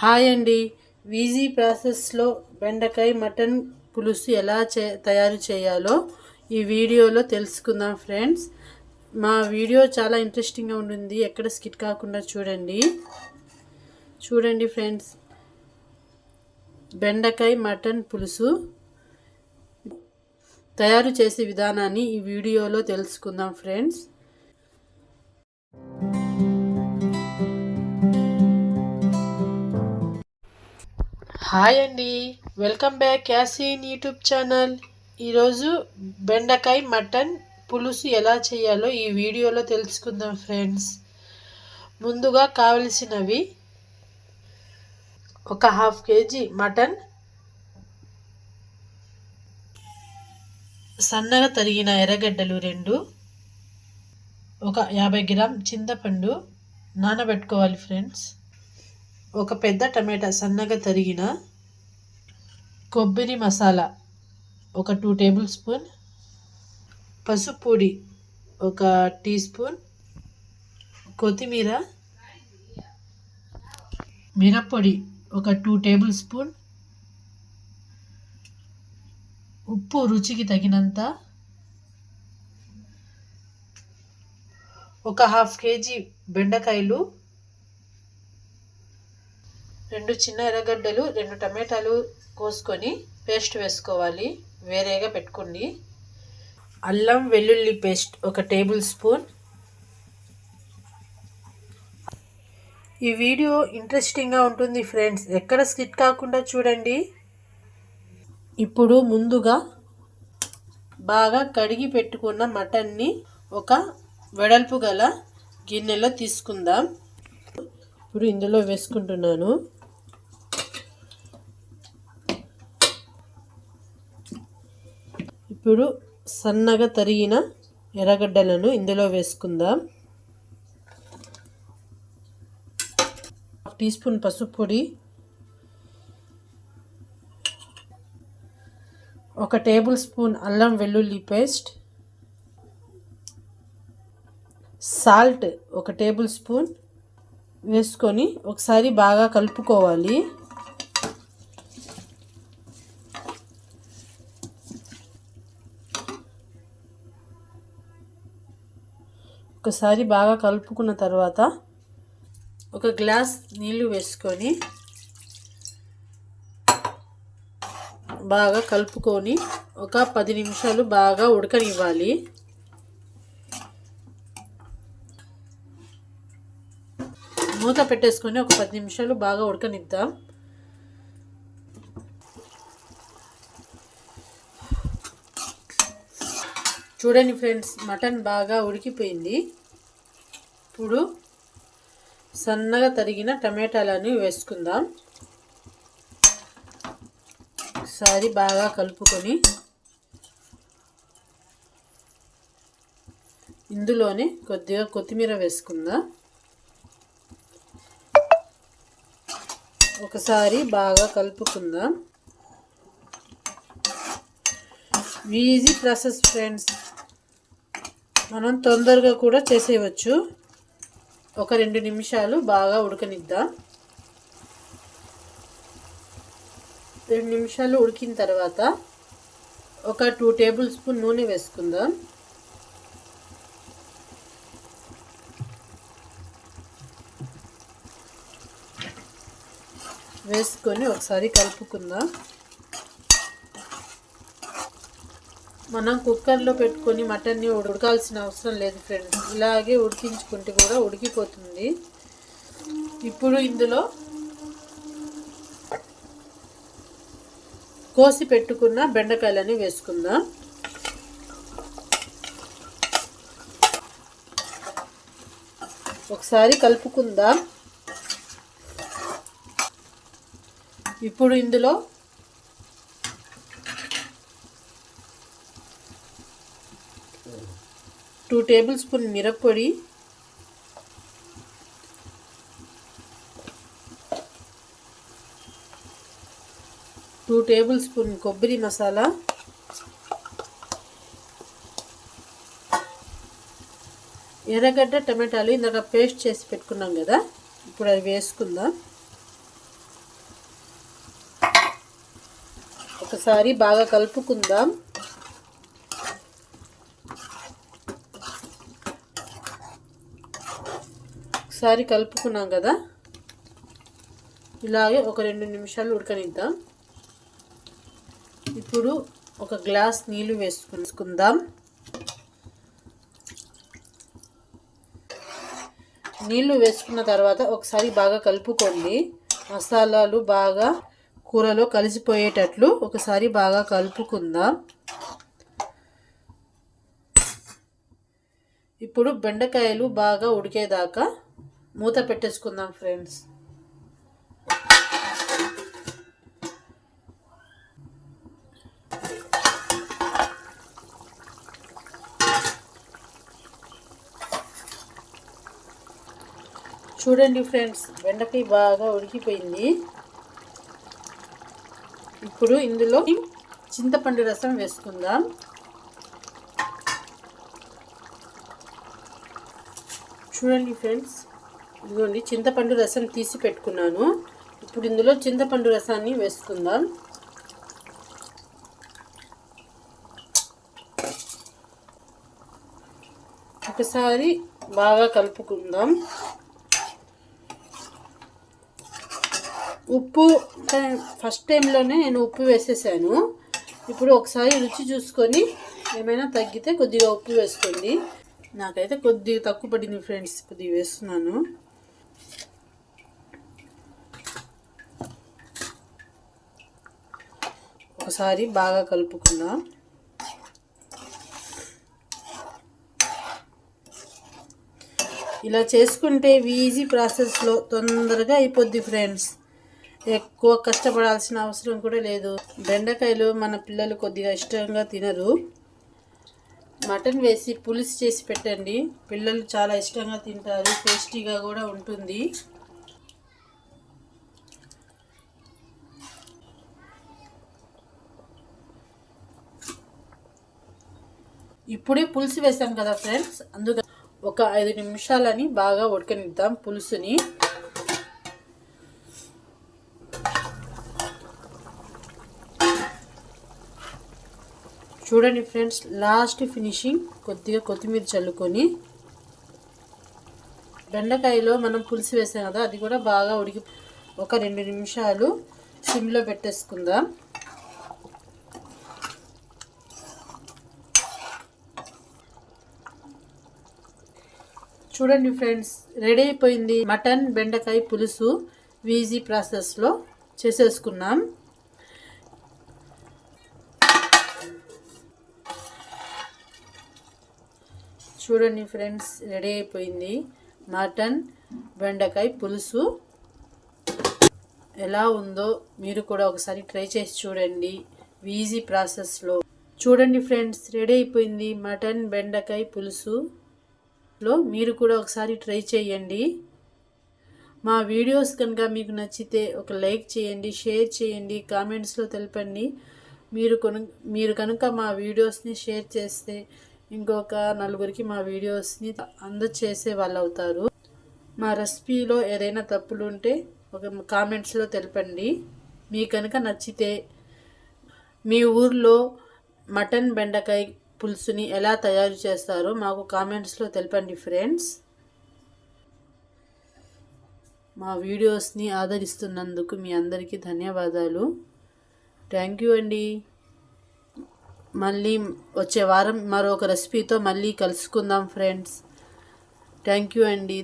Hi అండి. Easy ప్రాసెస్లో బెండకాయ మటన్ పులుసు ఎలా చే తయారు చేయాలో ఈ వీడియోలో తెలుసుకుందాం ఫ్రెండ్స్. మా వీడియో చాలా ఇంట్రెస్టింగ్గా ఉంటుంది. ఎక్కడ స్కిట్ కాకుండా చూడండి. చూడండి ఫ్రెండ్స్. బెండకాయ మటన్ పులుసు తయారు చేసే విధానాన్ని ఈ వీడియోలో తెలుసుకుందాం ఫ్రెండ్స్. హాయ్ అండి. Welcome back. Yaseen YouTube channel. ఈరోజు బెండకాయ మటన్ పులుసు ఎలా చేయాలో ఈ వీడియోలో తెలుసుకుందాం ఫ్రెండ్స్. ముందుగా కావలసినవి ఒక హాఫ్ కేజీ మటన్. సన్నగా తరిగిన ఎర్రగడ్డలు రెండు. ఒక యాభై గ్రామ్ చింతపండు నానబెట్టుకోవాలి ఫ్రెండ్స్. ఒక పెద్ద టమాటా సన్నగా తరిగిన కొబ్బరి మసాలా ఒక టూ టేబుల్ స్పూన్ పసుపు పొడి ఒక టీ స్పూన్ కొత్తిమీర మిరప్పొడి ఒక టూ టేబుల్ స్పూన్ ఉప్పు రుచికి తగినంత ఒక హాఫ్ కేజీ బెండకాయలు రెండు చిన్న ఎర్రగడ్డలు రెండు టమాటాలు కోసుకొని పేస్ట్ వేసుకోవాలి. వేరేగా పెట్టుకోండి. అల్లం వెల్లుల్లి పేస్ట్ ఒక టేబుల్ స్పూన్. ఈ వీడియో ఇంట్రెస్టింగ్గా ఉంటుంది ఫ్రెండ్స్. ఎక్కడ స్కిట్ కాకుండా చూడండి. ఇప్పుడు ముందుగా బాగా కడిగి పెట్టుకున్న మటన్ని ఒక వెడల్పు గల గిన్నెలో తీసుకుందాం. ఇప్పుడు ఇందులో వేసుకుంటున్నాను. ఇప్పుడు సన్నగా తరిగిన ఎర్రగడ్డలను ఇందులో వేసుకుందాం. టీ స్పూన్ పసుపు పొడి. ఒక టేబుల్ స్పూన్ అల్లం వెల్లుల్లి పేస్ట్. సాల్ట్ ఒక టేబుల్ స్పూన్ వేసుకొని ఒకసారి బాగా కలుపుకోవాలి. ఒకసారి బాగా కలుపుకున్న తర్వాత ఒక గ్లాస్ నీళ్ళు వేసుకొని బాగా కలుపుకొని ఒక పది నిమిషాలు బాగా ఉడకనివ్వాలి. మూత పెట్టేసుకొని ఒక పది నిమిషాలు బాగా ఉడకనిద్దాం. చూడండి ఫ్రెండ్స్ మటన్ బాగా ఉడికిపోయింది. ఇప్పుడు సన్నగా తరిగిన టమాటాలను వేసుకుందాం. ఒకసారి బాగా కలుపుకొని ఇందులోనే కొద్దిగా కొత్తిమీర వేసుకుందాం. ఒకసారి బాగా కలుపుకుందాం. ఈజీ ప్రాసెస్ ఫ్రెండ్స్ మనం తొందరగా కూడా చేసేయవచ్చు. ఒక రెండు నిమిషాలు బాగా ఉడకనిద్దాం. రెండు నిమిషాలు ఉడికిన తర్వాత ఒక టూ టేబుల్ స్పూన్ నూనె వేసుకుందాం. వేసుకొని ఒకసారి కలుపుకుందాం. మనం కుక్కర్లో పెట్టుకొని మటన్ని ఉడకాల్సిన అవసరం లేదు ఫ్రెండ్స్. ఇలాగే ఉడికించుకుంటే కూడా ఉడికిపోతుంది. ఇప్పుడు ఇందులో కోసి పెట్టుకున్న బెండకాయలని వేసుకుందాం. ఒకసారి కలుపుకుందాం. ఇప్పుడు ఇందులో టూ టేబుల్ స్పూన్ మిరప్పొడి టూ టేబుల్ స్పూన్ కొబ్బరి మసాలా ఎర్రగడ్డ టమాటాలు ఇందాక పేస్ట్ చేసి పెట్టుకున్నాం కదా ఇప్పుడు అది వేసుకుందాం. ఒకసారి బాగా కలుపుకుందాం. ఒకసారి కలుపుకున్నాం కదా? ఇలాగే ఒక రెండు నిమిషాలు ఉడకనిద్దాం. ఇప్పుడు ఒక గ్లాస్ నీళ్ళు వేసుకుందాం. నీళ్ళు వేసుకున్న తర్వాత ఒకసారి బాగా కలుపుకోండి. మసాలాలు బాగా కూరలో కలిసిపోయేటట్లు ఒకసారి బాగా కలుపుకుందాం. ఇప్పుడు బెండకాయలు బాగా ఉడికేదాకా మూత పెట్టేసుకుందాం ఫ్రెండ్స్. చూడండి ఫ్రెండ్స్ బెండకాయ బాగా ఉడికిపోయింది. ఇప్పుడు ఇందులో చింతపండు రసం వేసుకుందాం. చూడండి ఫ్రెండ్స్ ఇదిగోండి చింతపండు రసం తీసి పెట్టుకున్నాను. ఇప్పుడు ఇందులో చింతపండు రసాన్ని వేసుకుందాం. ఒకసారి బాగా కలుపుకుందాం. ఉప్పు ఫస్ట్ టైంలోనే నేను ఉప్పు వేసేసాను. ఇప్పుడు ఒకసారి రుచి చూసుకొని ఏమైనా తగ్గితే కొద్దిగా ఉప్పు వేసుకోండి. నాకైతే కొద్దిగా తక్కువ పడింది ఫ్రెండ్స్ కొద్దిగా వేస్తున్నాను. ఒకసారి బాగా కలుపుకుందాం. ఇలా చేసుకుంటే ఈజీ ప్రాసెస్లో తొందరగా అయిపోద్ది ఫ్రెండ్స్ ఎక్కువ కష్టపడాల్సిన అవసరం కూడా లేదు. బెండకాయలు మన పిల్లలు కొద్దిగా ఇష్టంగా తినరు. మటన్ వేసి పులుసు చేసి పెట్టండి. పిల్లలు చాలా ఇష్టంగా తింటారు. టేస్టీగా కూడా ఉంటుంది. ఇప్పుడే పులుసు వేసాం కదా ఫ్రెండ్స్. అందుకని ఒక ఐదు నిమిషాలని బాగా ఉడకనిద్దాం పులుసుని. చూడండి ఫ్రెండ్స్ లాస్ట్ ఫినిషింగ్ కొద్దిగా కొత్తిమీర చల్లుకొని బెండకాయలో మనం పులుసు వేసాం కదా అది కూడా బాగా ఉడికి ఒక రెండు నిమిషాలు సిమ్లో పెట్టేసుకుందాం. చూడండి ఫ్రెండ్స్ రెడీ అయిపోయింది మటన్ బెండకాయ పులుసు వీజీ ప్రాసెస్లో చేసేసుకున్నాం. చూడండి ఫ్రెండ్స్ రెడీ అయిపోయింది. మటన్ బెండకాయ పులుసు ఎలా ఉందో మీరు కూడా ఒకసారి ట్రై చేసి చూడండి. ఈజీ ప్రాసెస్లో చూడండి ఫ్రెండ్స్ రెడీ అయిపోయింది మటన్ బెండకాయ పులుసులో మీరు కూడా ఒకసారి ట్రై చేయండి. మా వీడియోస్ కనుక మీకు నచ్చితే ఒక లైక్ చేయండి షేర్ చేయండి కామెంట్స్లో తెలపండి. మీరు కొను మీరు కనుక మా వీడియోస్ని షేర్ చేస్తే ఇంకొక నలుగురికి మా వీడియోస్ని అందచేసే వాళ్ళు అవుతారు మా రెసిపీలో ఏదైనా తప్పులు ఉంటే ఒక కామెంట్స్లో తెలపండి. మీ కనుక నచ్చితే మీ ఊర్లో మటన్ బెండకాయ పులుసుని ఎలా తయారు చేస్తారో మాకు కామెంట్స్లో తెలపండి ఫ్రెండ్స్. మా వీడియోస్ని ఆదరిస్తున్నందుకు మీ అందరికీ ధన్యవాదాలు. థ్యాంక్ యూ అండి. మళ్ళీ వచ్చే వారం మరొక రెసిపీతో మళ్ళీ కలుసుకుందాం ఫ్రెండ్స్ థ్యాంక్ యూ అండి.